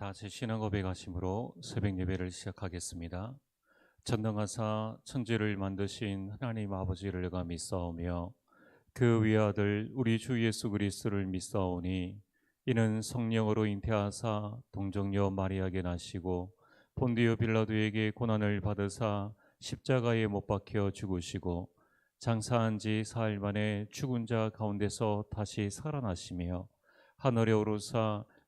다시 신앙 고백하심으로 새벽 예배를 시작하겠습니다. 전능하사 천지를 만드신 하나님 아버지를 가 믿사오며 그 위아들 우리 주 예수 그리스도를 믿사오니 이는 성령으로 잉태하사 동정녀 마리아에게 나시고 본디오 빌라도에게 고난을 받으사 십자가에 못 박혀 죽으시고 장사한 지 사흘 만에 죽은 자 가운데서 다시 살아나시며 하늘에 오르사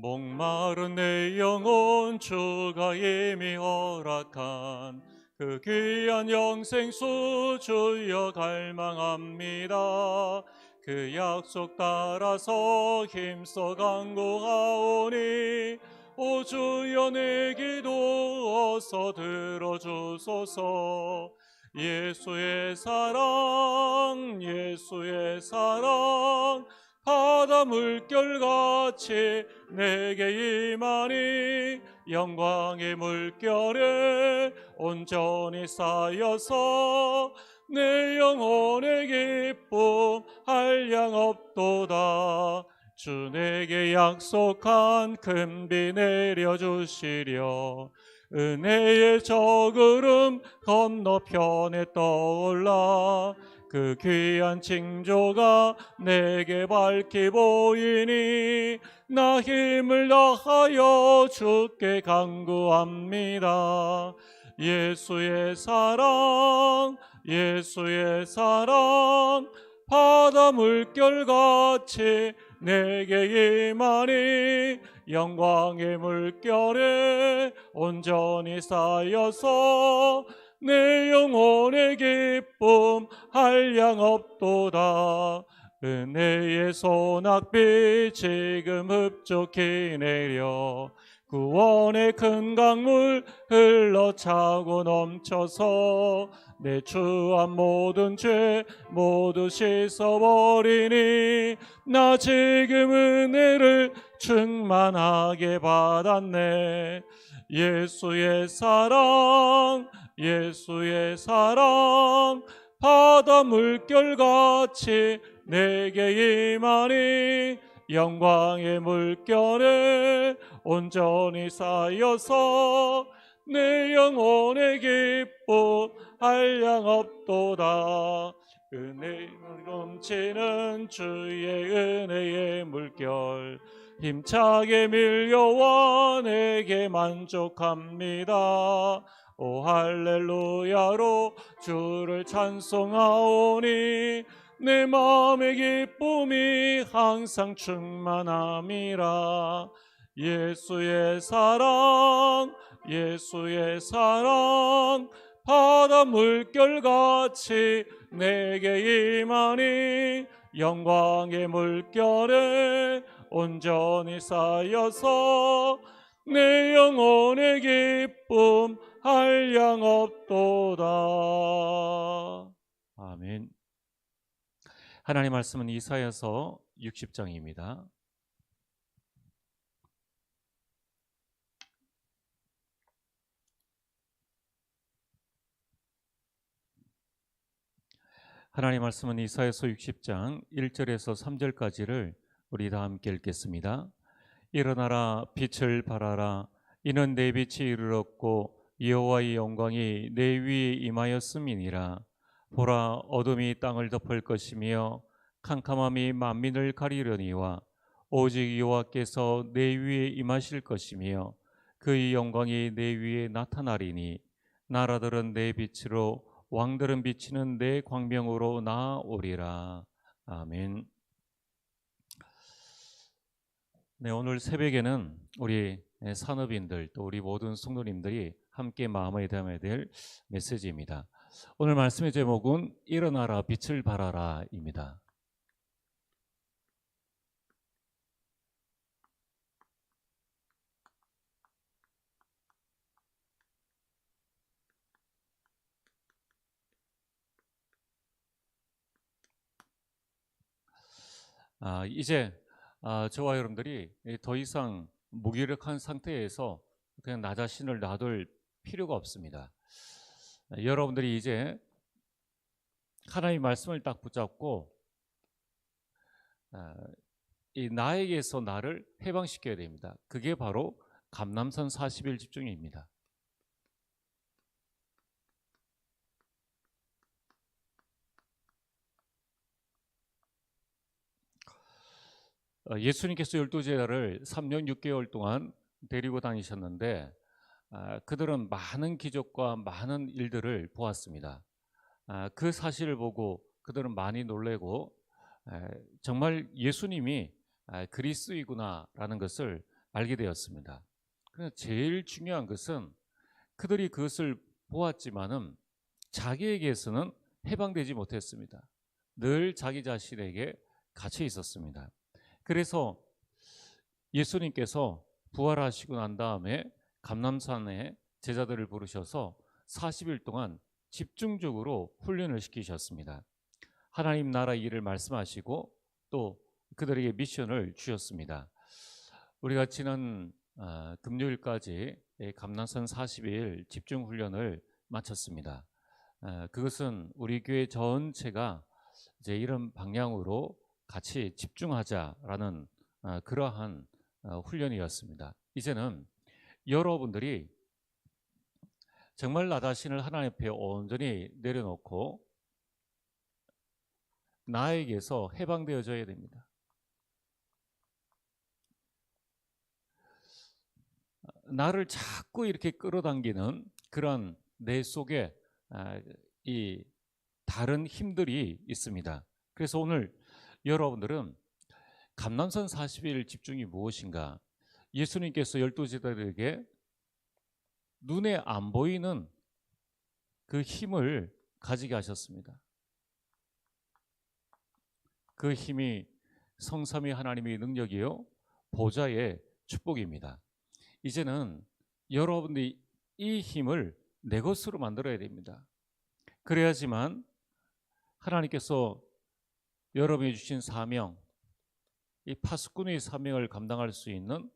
목마른 내 영혼 주가 이미 허락한 그 귀한 영생수 주여 갈망합니다. 그 약속 따라서 힘써 간구하오니 오 주여 내 기도 어서 들어주소서 예수의 사랑 예수의 사랑 바다 물결같이 내게 임하니 영광의 물결에 온전히 쌓여서 내 영혼의 기쁨 한량 없도다. 주 내게 약속한 큰비 내려주시려 은혜의 저구름 건너편에 떠올라 그 귀한 징조가 내게 밝히 보이니 나 힘을 다하여 주께 간구합니다. 예수의 사랑, 예수의 사랑, 바다 물결같이 내게 임하니 영광의 물결에 온전히 쌓여서 내 영혼의 기쁨 한량 없도다. 은혜의 소낙비 지금 흡족히 내려 구원의 큰 강물 흘러 차고 넘쳐서 내 추한 모든 죄 모두 씻어버리니 나 지금 은혜를 충만하게 받았네 예수의 사랑 예수의 사랑 바다 물결같이 내게 임하니 영광의 물결에 온전히 쌓여서 내 영혼의 기쁨 한량 없도다. 은혜 넘치는 주의 은혜의 물결 힘차게 밀려와 내게 만족합니다. 오 할렐루야로 주를 찬송하오니 내 마음의 기쁨이 항상 충만함이라. 예수의 사랑 예수의 사랑 바다 물결같이 내게 임하니 영광의 물결에 온전히 쌓여서 내 영혼의 기쁨 한량 없도다. 아멘. 하나님 말씀은 이사야서 60장입니다. 하나님 말씀은 이사야서 60장 1절에서 3절까지를 우리 다 함께 읽겠습니다. 일어나라 빛을 발하라 이는 내 빛이 이르렀고 여호와의 영광이 내 위에 임하였음이니라 보라 어둠이 땅을 덮을 것이며 캄캄함이 만민을 가리려니와 오직 여호와께서 내 위에 임하실 것이며 그의 영광이 내 위에 나타나리니 나라들은 내 빛으로 왕들은 비치는 내 광명으로 나오리라 아멘. 네 오늘 새벽에는 우리 예, 산업인들 또 우리 모든 성도님들이 함께 마음에 담아야 될 메시지입니다. 오늘 말씀의 제목은 일어나라 빛을 발하라입니다. 아, 이제 아, 저와 여러분들이 더 이상 무기력한 상태에서 그냥 나 자신을 놔둘 필요가 없습니다. 여러분들이 이제 하나님 말씀을 딱 붙잡고 아, 이 나에게서 나를 해방시켜야 됩니다. 그게 바로 감남선 40일 집중입니다. 예수님께서 열두 제자를 3년 6개월 동안 데리고 다니셨는데 아, 그들은 많은 기적과 많은 일들을 보았습니다. 아, 그 사실을 보고 그들은 많이 놀래고 정말 예수님이 아, 그리스이구나라는 것을 알게 되었습니다. 그래서 제일 중요한 것은 그들이 그것을 보았지만은 자기에게서는 해방되지 못했습니다. 늘 자기 자신에게 갇혀 있었습니다. 그래서 예수님께서 부활하시고 난 다음에 감남산에 제자들을 부르셔서 40일 동안 집중적으로 훈련을 시키셨습니다. 하나님 나라 일을 말씀하시고 또 그들에게 미션을 주셨습니다. 우리가 지난 어, 금요일까지 감남산 40일 집중 훈련을 마쳤습니다. 어, 그것은 우리 교회 전체가 이제 이런 방향으로 같이 집중하자라는 어, 그러한 어, 훈련이었습니다. 이제는 여러분들이 정말 나 자신을 하나님 앞에 온전히 내려놓고 나에게서 해방되어져야 됩니다. 나를 자꾸 이렇게 끌어당기는 그런 내 속에 아, 이 다른 힘들이 있습니다. 그래서 오늘 여러분들은 감남선 40일 집중이 무엇인가? 예수님께서 열두 제자들에게 눈에 안 보이는 그 힘을 가지게 하셨습니다. 그 힘이 성삼위 하나님의 능력이요 보좌의 축복입니다. 이제는 여러분들이 이 힘을 내 것으로 만들어야 됩니다. 그래야지만 하나님께서 여러분이 주신 사명, 이 파수꾼의 사명을 감당할 수 있는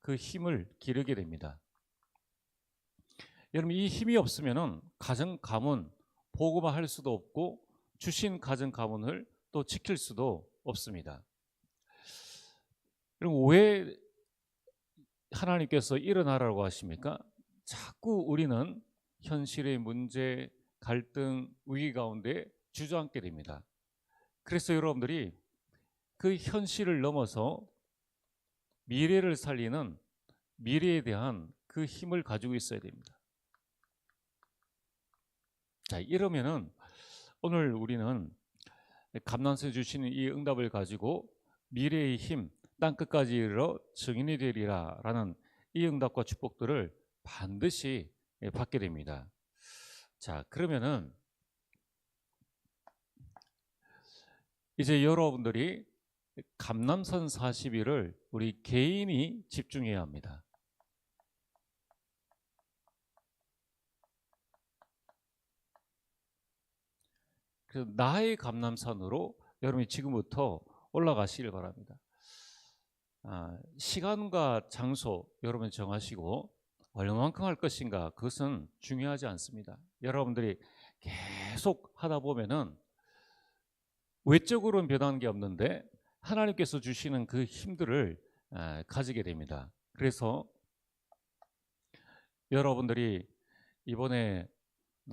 그 힘을 기르게 됩니다. 여러분 이 힘이 없으면은 가정 가문 보고만 할 수도 없고 주신 가정 가문을 또 지킬 수도 없습니다. 그럼 왜 하나님께서 일어나라고 하십니까? 자꾸 우리는 현실의 문제, 갈등, 위기 가운데 주저앉게 됩니다. 그래서 여러분들이 그 현실을 넘어서 미래를 살리는 미래에 대한 그 힘을 가지고 있어야 됩니다. 자, 이러면은 오늘 우리는 감난서 주시는 이 응답을 가지고 미래의 힘, 땅 끝까지 이르러 증인이 되리라 라는 이 응답과 축복들을 반드시 받게 됩니다. 자, 그러면은 이제 여러분들이 감남선 40일을 우리 개인이 집중해야 합니다. 그래서 나의 감남산으로 여러분이 지금부터 올라가시길 바랍니다. 아, 시간과 장소 여러분 정하시고 얼마만큼 할 것인가 그것은 중요하지 않습니다. 여러분들이 계속 하다 보면은 외적으로는 변하는 게 없는데 하나님께서 주시는 그 힘들을 가지게 됩니다. 그래서 여러분들이 이번에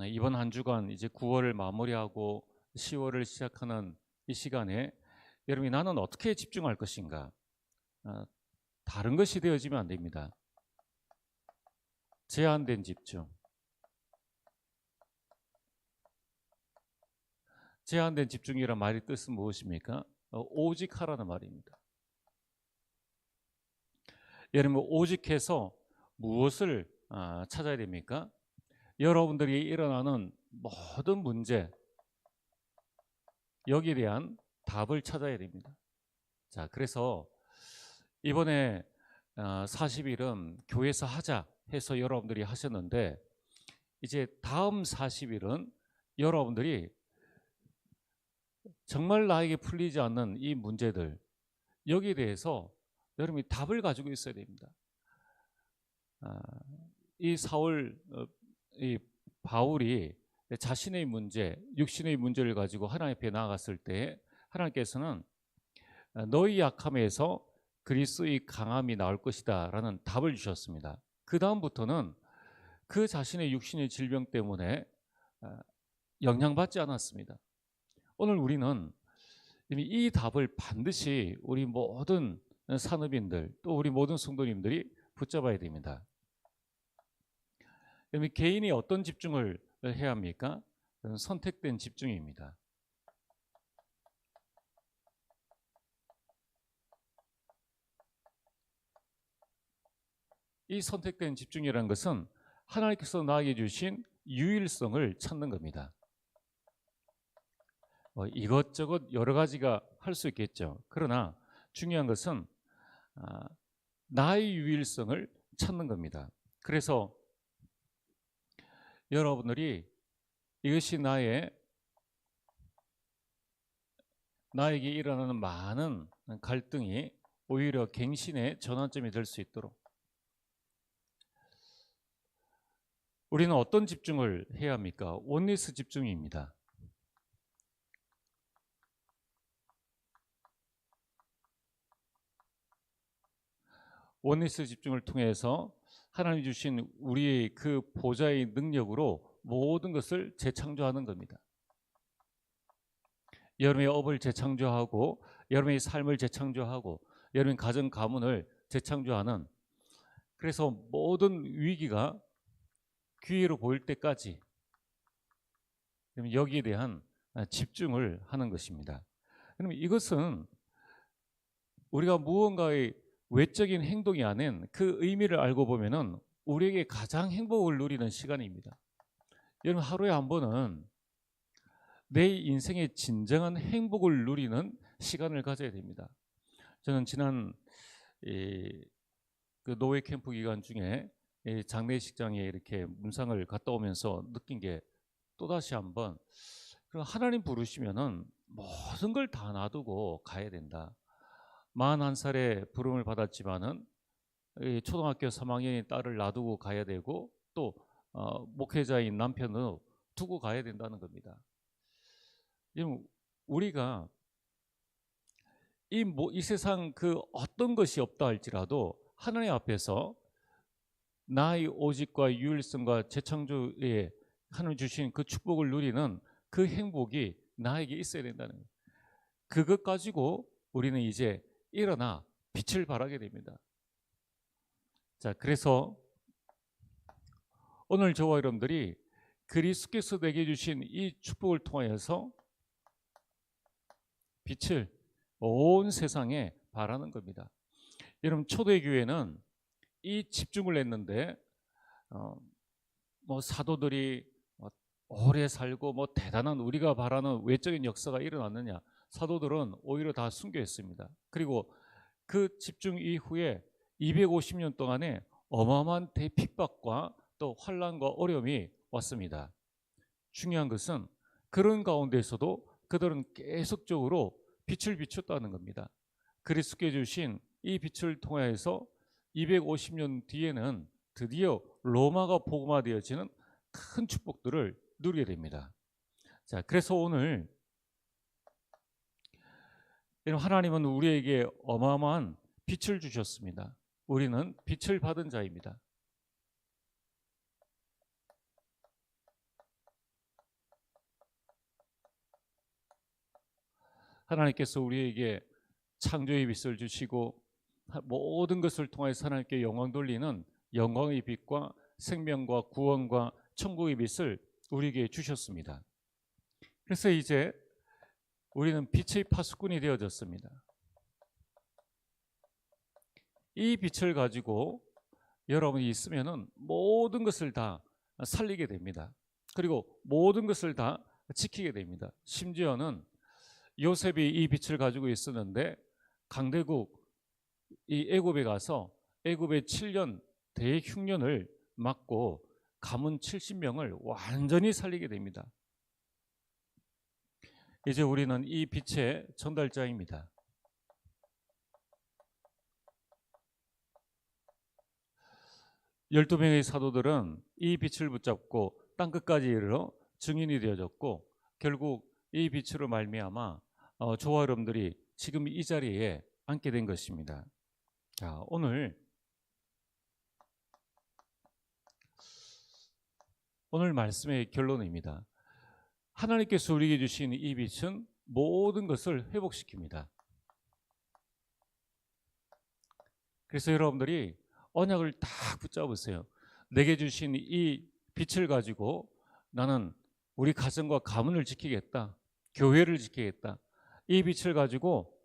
이번 한 주간 이제 9월을 마무리하고 10월을 시작하는 이 시간에 여러분이 나는 어떻게 집중할 것인가? 아, 다른 것이 되어지면 안 됩니다. 제한된 집중. 제한된 집중이란 말의 뜻은 무엇입니까? 어, 오직 하라는 말입니다. 여러분 오직해서 무엇을 아, 찾아야 됩니까? 여러분들이 일어나는 모든 문제 여기에 대한 답을 찾아야 됩니다. 자, 그래서 이번에 40일은 교회에서 하자 해서 여러분들이 하셨는데 이제 다음 40일은 여러분들이 정말 나에게 풀리지 않는 이 문제들 여기에 대해서 여러분이 답을 가지고 있어야 됩니다. 아, 이 사울 어, 이 바울이 자신의 문제, 육신의 문제를 가지고 하나님 앞에 나아갔을 때 하나님께서는 너희 약함에서 그리스의 강함이 나올 것이다 라는 답을 주셨습니다. 그 다음부터는 그 자신의 육신의 질병 때문에 아, 영향받지 않았습니다. 오늘 우리는 이미 이 답을 반드시 우리 모든 산업인들 또 우리 모든 성도님들이 붙잡아야 됩니다. 그럼 개인이 어떤 집중을 해야 합니까? 선택된 집중입니다. 이 선택된 집중이라는 것은 하나님께서 나에게 주신 유일성을 찾는 겁니다. 뭐 이것저것 여러 가지가 할 수 있겠죠. 그러나 중요한 것은 아, 나의 유일성을 찾는 겁니다. 그래서 여러분들이 이것이 나의 나에게 일어나는 많은 갈등이 오히려 갱신의 전환점이 될 수 있도록 우리는 어떤 집중을 해야 합니까? 원리스 집중입니다. 원리스 집중을 통해서 하나님 주신 우리의 그 보좌의 능력으로 모든 것을 재창조하는 겁니다. 여러분의 업을 재창조하고 여러분의 삶을 재창조하고 여러분 가정 가문을 재창조하는 그래서 모든 위기가 기회로 보일 때까지 여기에 대한 집중을 하는 것입니다. 그럼 이것은 우리가 무언가의 외적인 행동이 아닌 그 의미를 알고 보면은 우리에게 가장 행복을 누리는 시간입니다. 여러분 하루에 한 번은 내 인생의 진정한 행복을 누리는 시간을 가져야 됩니다. 저는 지난 그 노예 캠프 기간 중에 장례식장에 이렇게 문상을 갔다 오면서 느낀 게 또다시 한번 하나님 부르시면은 모든 걸 다 놔두고 가야 된다. 41살에 부름을 받았지만은 초등학교 3학년인 딸을 놔두고 가야 되고 또 어, 목회자인 남편을 두고 가야 된다는 겁니다. 우리가 이, 뭐, 이 세상 그 어떤 것이 없다 할지라도 하나님 앞에서 나의 오직과 유일성과 재창조에 하나님 주신 그 축복을 누리는 그 행복이 나에게 있어야 된다는 거예요. 그것 가지고 우리는 이제 일어나 빛을 발하게 됩니다. 자, 그래서 오늘 저와 여러분들이 그리스께서 내게 주신 이 축복을 통하여서 빛을 온 세상에 발하는 겁니다. 여러분 초대 교회는 이 집중을 했는데 어, 뭐 사도들이 뭐 오래 살고 뭐 대단한 우리가 바라는 외적인 역사가 일어났느냐 사도들은 오히려 다 순교했습니다. 그리고 그 집중 이후에 250년 동안에 어마어마한 대핍박과 또 환란과 어려움이 왔습니다. 중요한 것은 그런 가운데서도 그들은 계속적으로 빛을 비췄다는 겁니다. 그리스도께 주신 이 빛을 통해서 250년 뒤에는 드디어 로마가 복음화되어지는 큰 축복들을 누리게 됩니다. 자, 그래서 오늘 하나님은 우리에게 어마어마한 빛을 주셨습니다. 우리는 빛을 받은 자입니다. 하나님께서 우리에게 창조의 빛을 주시고 모든 것을 통해서 하나님께 영광 돌리는 영광의 빛과 생명과 구원과 천국의 빛을 우리에게 주셨습니다. 그래서 이제 우리는 빛의 파수꾼이 되어졌습니다. 이 빛을 가지고 여러분이 있으면은 모든 것을 다 살리게 됩니다. 그리고 모든 것을 다 지키게 됩니다. 심지어는 요셉이 이 빛을 가지고 있었는데 강대국 이 애굽에 가서 애굽의 7년 대흉년을 맞고 가문 70명을 완전히 살리게 됩니다. 이제 우리는 이 빛의 전달자입니다. 열두 명의 사도들은 이 빛을 붙잡고 땅 끝까지 이르러 증인이 되어졌고 결국 이 빛으로 말미암아 어, 저와 여러분들이 지금 이 자리에 앉게 된 것입니다. 자, 오늘 오늘 말씀의 결론입니다. 하나님께서 우리에게 주신 이 빛은 모든 것을 회복시킵니다. 그래서 여러분들이 언약을 딱 붙잡으세요. 내게 주신 이 빛을 가지고 나는 우리 가정과 가문을 지키겠다. 교회를 지키겠다. 이 빛을 가지고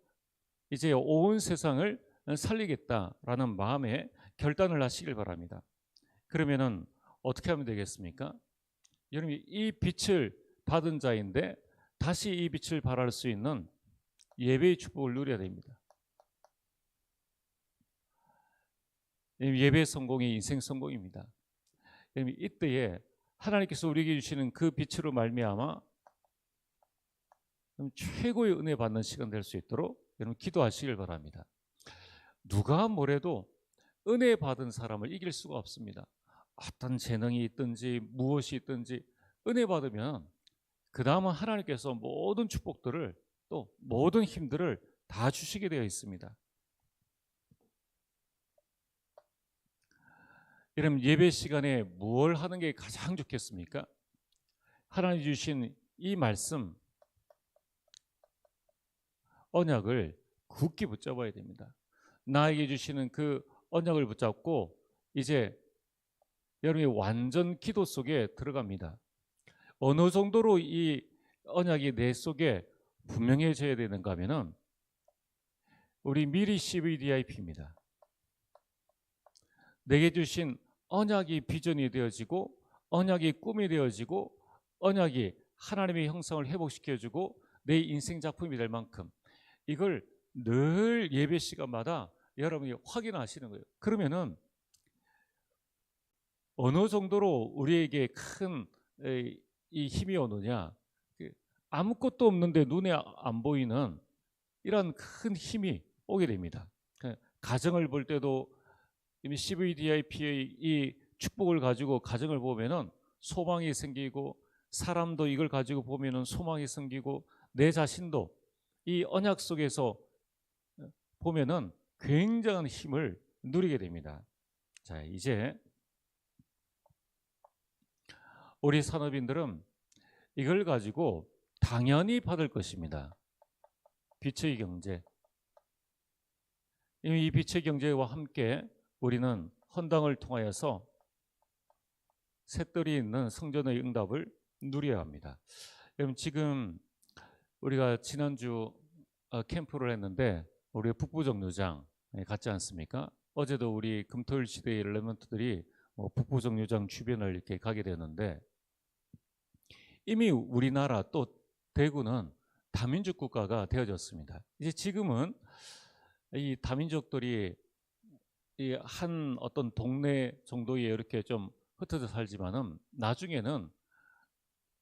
이제 온 세상을 살리겠다라는 마음에 결단을 하시길 바랍니다. 그러면은 어떻게 하면 되겠습니까? 여러분이 이 빛을 받은 자인데 다시 이 빛을 발할 수 있는 예배의 축복을 누려야 됩니다. 예배 성공이 인생 성공입니다. 이때에 하나님께서 우리에게 주시는 그 빛으로 말미암아 최고의 은혜 받는 시간 될 수 있도록 여러분 기도하시길 바랍니다. 누가 뭐래도 은혜 받은 사람을 이길 수가 없습니다. 어떤 재능이 있든지 무엇이 있든지 은혜 받으면 그 다음은 하나님께서 모든 축복들을 또 모든 힘들을 다 주시게 되어 있습니다. 여러분 예배 시간에 무엇 하는 게 가장 좋겠습니까? 하나님 주신 이 말씀 언약을 굳게 붙잡아야 됩니다. 나에게 주시는 그 언약을 붙잡고 이제 여러분이 완전 기도 속에 들어갑니다. 어느 정도로 이 언약이 내 속에 분명해져야 되는가 하면은 우리 미리 CVDIP입니다. 내게 주신 언약이 비전이 되어지고 언약이 꿈이 되어지고 언약이 하나님의 형상을 회복시켜주고 내 인생 작품이 될 만큼 이걸 늘 예배 시간마다 여러분이 확인하시는 거예요. 그러면은 어느 정도로 우리에게 큰 이 힘이 오느냐? 그 아무것도 없는데 눈에 안 보이는 이런 큰 힘이 오게 됩니다. 그 가정을 볼 때도 이미 CVDIP의 이 축복을 가지고 가정을 보면은 소망이 생기고 사람도 이걸 가지고 보면은 소망이 생기고 내 자신도 이 언약 속에서 보면은 굉장한 힘을 누리게 됩니다. 자, 이제 우리 산업인들은 이걸 가지고 당연히 받을 것입니다. 빛의 경제. 이 빛의 경제와 함께 우리는 헌당을 통하여서 셋들이 있는 성전의 응답을 누려야 합니다. 여러분 지금 우리가 지난주 어, 캠프를 했는데 우리 북부정류장 갔지 않습니까? 어제도 우리 금토일 시대의 엘레먼트들이 뭐 북부정류장 주변을 이렇게 가게 되는데 이미 우리나라 또 대구는 다민족 국가가 되어졌습니다. 이제 지금은 이 다민족들이 이 한 어떤 동네 정도에 이렇게 좀 흩어져 살지만은 나중에는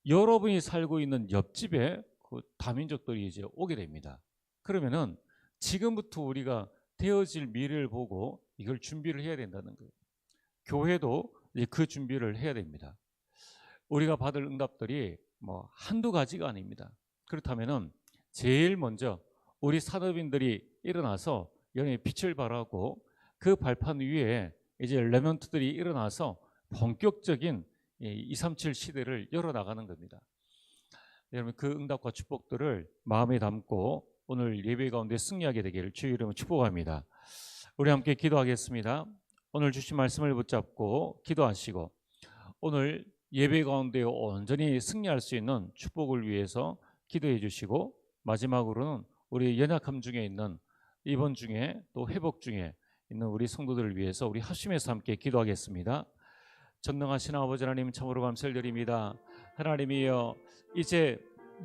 여러분이 살고 있는 옆집에 그 다민족들이 이제 오게 됩니다. 그러면은 지금부터 우리가 되어질 미래를 보고 이걸 준비를 해야 된다는 거예요. 교회도 이제 그 준비를 해야 됩니다. 우리가 받을 응답들이 뭐 한두 가지가 아닙니다. 그렇다면은 제일 먼저 우리 산업인들이 일어나서 연의 빛을 발하고 그 발판 위에 이제 레멘트들이 일어나서 본격적인 237 시대를 열어 나가는 겁니다. 여러분 그 응답과 축복들을 마음에 담고 오늘 예배 가운데 승리하게 되기를 주의 이름으로 축복합니다. 우리 함께 기도하겠습니다. 오늘 주신 말씀을 붙잡고 기도하시고 오늘 예배 가운데 온전히 승리할 수 있는 축복을 위해서 기도해 주시고 마지막으로는 우리 연약함 중에 있는 이번 중에 또 회복 중에 있는 우리 성도들을 위해서 우리 합심해서 함께 기도하겠습니다. 전능하신 아버지 하나님 참으로 감사를 드립니다. 하나님이여 이제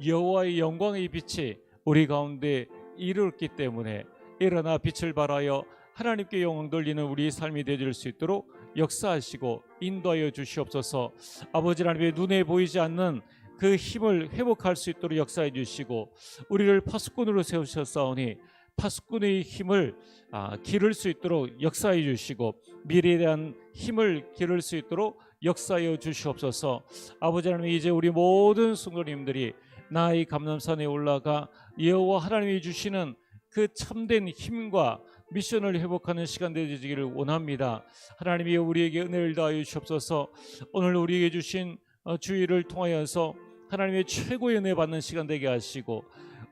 여호와의 영광의 빛이 우리 가운데 이르렀기 때문에 일어나 빛을 발하여 하나님께 영광 돌리는 우리 삶이 되어질 수 있도록 역사하시고 인도하여 주시옵소서. 아버지 하나님의 눈에 보이지 않는 그 힘을 회복할 수 있도록 역사해 주시고 우리를 파수꾼으로 세우셨사오니 파수꾼의 힘을 아, 기를 수 있도록 역사해 주시고 미래에 대한 힘을 기를 수 있도록 역사하여 주시옵소서. 아버지 하나님 이제 우리 모든 성도님들이 나의 감남산에 올라가 여호와 하나님이 주시는 그 참된 힘과 미션을 회복하는 시간 되시기를 원합니다. 하나님이 우리에게 은혜를 다하여 주시옵소서. 오늘 우리에게 주신 어, 주의를 통하여서 하나님의 최고의 은혜 받는 시간 되게 하시고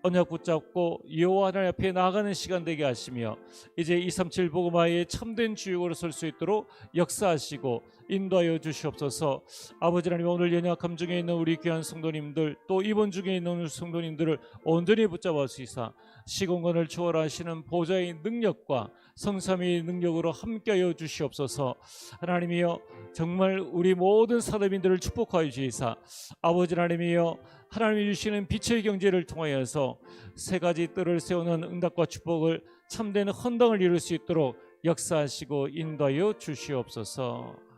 언약 붙잡고 여호와 하나님 앞에 나아가는 시간 되게 하시며 이제 237 복음화의 참된 주역으로 설 수 있도록 역사하시고 인도하여 주시옵소서. 아버지 하나님 오늘 연약함 중에 있는 우리 귀한 성도님들 또 입원 중에 있는 성도님들을 온전히 붙잡아 주시사 시공간을 초월하시는 보좌의 능력과 성삼의 능력으로 함께하여 주시옵소서. 하나님이여 정말 우리 모든 사도민들을 축복하여 주시사 아버지 하나님이여 하나님이 주시는 빛의 경제를 통하여서 세 가지 뜰을 세우는 응답과 축복을 참된 헌당을 이룰 수 있도록 역사하시고 인도하여 주시옵소서.